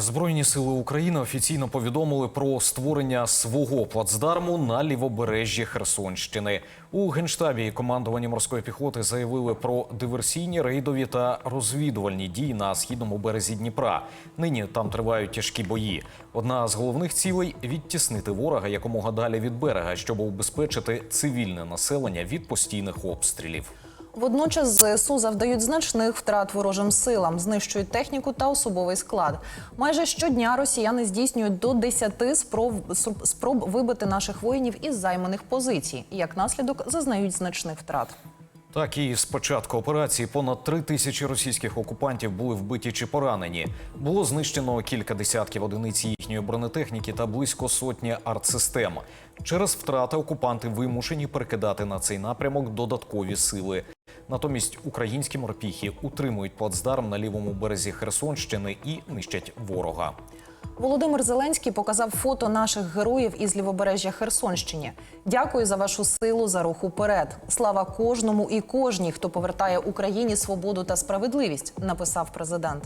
Збройні сили України офіційно повідомили про створення свого плацдарму на лівобережжі Херсонщини. У генштабі і командуванні морської піхоти заявили про диверсійні, рейдові та розвідувальні дії на східному березі Дніпра. Нині там тривають тяжкі бої. Одна з головних цілей відтіснити ворога якомога далі від берега, щоб убезпечити цивільне населення від постійних обстрілів. Водночас ЗСУ завдають значних втрат ворожим силам, знищують техніку та особовий склад. Майже щодня росіяни здійснюють до 10 спроб, спроб вибити наших воїнів із займаних позицій. Як наслідок зазнають значних втрат. Так і з початку операції понад три тисячі російських окупантів були вбиті чи поранені. Було знищено кілька десятків одиниць їхньої бронетехніки та близько сотні артсистем. Через втрати окупанти вимушені перекидати на цей напрямок додаткові сили. Натомість українські морпіхи утримують плацдарм на лівому березі Херсонщини і нищать ворога. Володимир Зеленський показав фото наших героїв із лівобережжя Херсонщині. Дякую за вашу силу за рух уперед. Слава кожному і кожній, хто повертає Україні свободу та справедливість, написав президент.